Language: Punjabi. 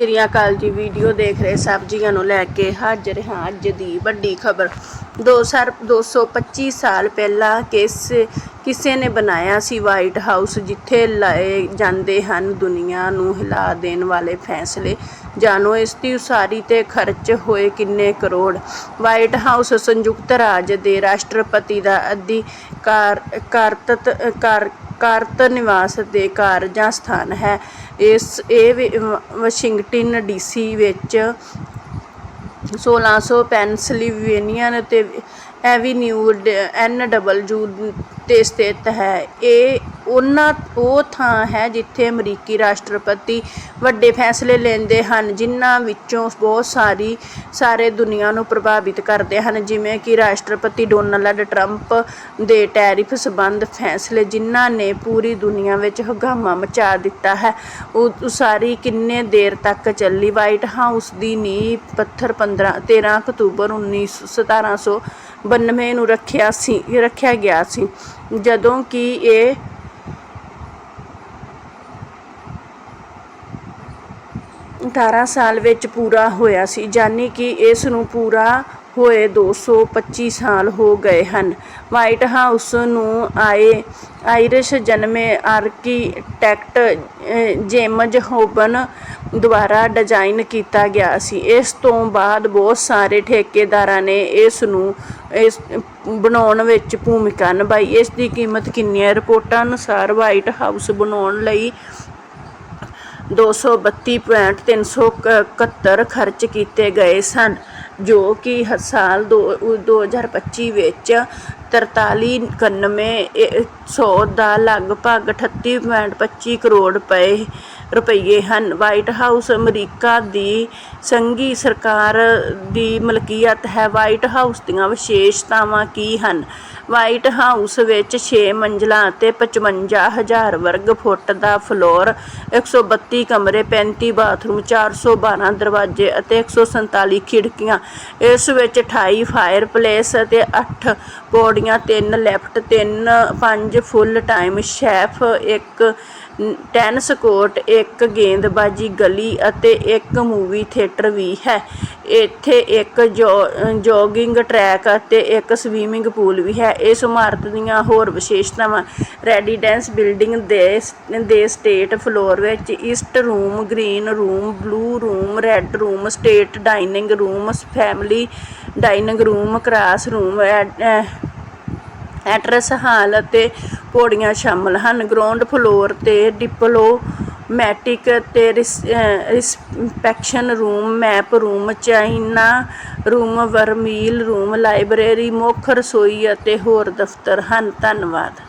ਸ੍ਰੀ ਅਕਾਲ ਜੀ, ਵੀਡੀਓ ਦੇਖ ਰਹੇ ਸਬਜ਼ੀਆਂ ਨੂੰ ਲੈ ਕੇ ਹਾਜ਼ਰ ਹਾਂ ਅੱਜ ਦੀ ਵੱਡੀ ਖਬਰ। 225 ਸਾਲ ਪਹਿਲਾਂ ਕਿਸ, ਕਿਸੇ ਨੇ ਬਣਾਇਆ ਸੀ ਵਾਈਟ ਹਾਊਸ ਜਿੱਥੇ ਲਏ ਜਾਂਦੇ ਹਨ ਦੁਨੀਆ ਨੂੰ ਹਿਲਾ ਦੇਣ ਵਾਲੇ ਫੈਸਲੇ? ਜਾਣੋ, ਇਸ ਦੀ ਉਸਾਰੀ ਤੇ ਖਰਚ ਹੋਏ ਕਿੰਨੇ ਕਰੋੜ? ਵਾਈਟ ਹਾਊਸ ਸੰਯੁਕਤ ਰਾਜ ਦੇ ਰਾਸ਼ਟਰਪਤੀ ਦਾ ਅਧਿਕਾਰ, ਕਾਰਤਤ, ਕਾਰ ਕਾਰਤ ਨਿਵਾਸ ਦੇ ਕਾਰਜਾਂ ਸਥਾਨ ਹੈ। ਇਸ, ਇਹ ਵੀ ਵ- ਵਾਸ਼ਿੰਗਟਨ ਡੀਸੀ ਵਿੱਚ 1600 ਪੈਨਸਿਲਵੇਨੀਅਨ ਅਤੇ ਐਵੀਨਿਊ ਐਨ ਡਬਲਯੂ ਤੇ ਸਥਿਤ ਹੈ। ਇਹ ਉਹਨਾਂ ਉਹ ਥਾਂ ਹੈ ਜਿੱਥੇ ਅਮਰੀਕੀ ਰਾਸ਼ਟਰਪਤੀ ਵੱਡੇ ਫੈਸਲੇ ਲੈਂਦੇ ਹਨ, ਜਿਨ੍ਹਾਂ ਵਿੱਚੋਂ ਬਹੁਤ ਸਾਰੀ, ਸਾਰੇ ਦੁਨੀਆ ਨੂੰ ਪ੍ਰਭਾਵਿਤ ਕਰਦੇ ਹਨ। ਜਿਵੇਂ ਕਿ ਰਾਸ਼ਟਰਪਤੀ ਡੋਨਾਲਡ ਟਰੰਪ ਦੇ ਟੈਰਿਫ ਸੰਬੰਧ ਫੈਸਲੇ, ਜਿਨ੍ਹਾਂ ਨੇ ਪੂਰੀ ਦੁਨੀਆ ਵਿੱਚ ਹੰਗਾਮਾ ਮਚਾ ਦਿੱਤਾ ਹੈ। ਉਹ ਉਸਾਰੀ ਕਿੰਨੇ ਦੇਰ ਤੱਕ ਚੱਲੀ? ਵਾਈਟ ਹਾਊਸ ਦੀ ਨੀਂਹ ਪੱਥਰ 15 13 ਅਕਤੂਬਰ 19 1792 ਨੂੰ ਰੱਖਿਆ ਸੀ, ਰੱਖਿਆ ਗਿਆ ਸੀ। ਜਦੋਂ ਕਿ ਇਹ ਅਠਾਰਾਂ ਸਾਲ ਵਿੱਚ ਪੂਰਾ ਹੋਇਆ ਸੀ ਯਾਨੀ ਕਿ ਇਸ ਨੂੰ ਪੂਰਾ ਹੋਏ 225 ਸਾਲ ਹੋ ਗਏ ਹਨ। ਵਾਈਟ ਹਾਊਸ ਨੂੰ ਆਏ ਆਇਰਿਸ਼ ਜਨਮੇ ਆਰਕੀਟੈਕਟ ਜੇਮਜ਼ ਹੋਬਨ ਦੁਆਰਾ ਡਿਜ਼ਾਈਨ ਕੀਤਾ ਗਿਆ ਸੀ। ਇਸ ਤੋਂ ਬਾਅਦ ਬਹੁਤ ਸਾਰੇ ਠੇਕੇਦਾਰਾਂ ਨੇ ਇਸ ਨੂੰ, ਇਸ ਬਣਾਉਣ ਵਿੱਚ ਭੂਮਿਕਾ ਨਿਭਾਈ। ਇਸ ਦੀ ਕੀਮਤ ਕਿੰਨੀ ਹੈ? ਰਿਪੋਰਟਾਂ ਅਨੁਸਾਰ ਵਾਈਟ ਹਾਊਸ ਬਣਾਉਣ ਲਈ 232.371 ਖਰਚ ਕੀਤੇ ਗਏ ਸਨ ਜੋ ਕਿ ਹ- ਸਾਲ ਦੋ- 2025 ਵਿੱਚ 4391 ਸੌ ਦਾ ਲਗਭਗ 38.25 ਕਰੋੜ ਰੁਪਏ ਰੁਪਈਏ ਹਨ। ਵਾਈਟ ਹਾਊਸ ਅਮਰੀਕਾ ਦੀ ਸੰਘੀ ਸਰਕਾਰ ਦੀ ਮਲਕੀਅਤ ਹੈ। ਵਾਈਟ ਹਾਊਸ ਦੀਆਂ ਵਿਸ਼ੇਸ਼ਤਾਵਾਂ ਕੀ ਹਨ? ਵਾਈਟ ਹਾਊਸ ਵਿੱਚ ਛੇ ਮੰਜ਼ਲਾਂ ਅਤੇ 55000 ਵਰਗ ਫੁੱਟ ਦਾ ਫਲੋਰ 132 ਕਮਰੇ 35 ਬਾਥਰੂਮ 412 ਦਰਵਾਜ਼ੇ ਅਤੇ 147 ਖਿੜਕੀਆਂ। ਇਸ ਵਿੱਚ ਅਠਾਈ ਫਾਇਰ ਪਲੇਸ ਅਤੇ ਅੱਠ 8 ਪੌੜੀਆਂ 3 ਲੈਫਟ 3 5 ਫੁੱਲ ਟਾਈਮ ਸ਼ੈਫ ਇੱਕ ਟੈਨਿਸ ਕੋਰਟ ਇੱਕ ਗੇਂਦਬਾਜ਼ੀ ਗਲੀ ਅਤੇ ਇੱਕ ਮੂਵੀ ਥੀਏਟਰ ਵੀ ਹੈ। ਇੱਥੇ ਇੱਕ ਜੋਗਿੰਗ ਟਰੈਕ ਅਤੇ ਇੱਕ ਸਵੀਮਿੰਗ ਪੂਲ ਵੀ ਹੈ। ਇਸ ਇਮਾਰਤ ਦੀਆਂ ਹੋਰ ਵਿਸ਼ੇਸ਼ਤਾਵਾਂ ਰੈਜ਼ੀਡੈਂਸ ਬਿਲਡਿੰਗ ਦੇ ਦੇ ਸਟੇਟ ਫਲੋਰ ਵਿੱਚ east room green room blue room red room state dining room family dining room class room entrance hall ਅਤੇ ਪੌੜੀਆਂ ਸ਼ਾਮਲ ਹਨ। ਗਰਾਊਂਡ ਫਲੋਰ ਤੇ ਡਿਪਲੋਮੈਟਿਕ ਤੇ reception room, map room, China room, vermeil room, library, ਮੁੱਖ ਰਸੋਈ ਅਤੇ ਹੋਰ ਦਫ਼ਤਰ ਹਨ। ਧੰਨਵਾਦ।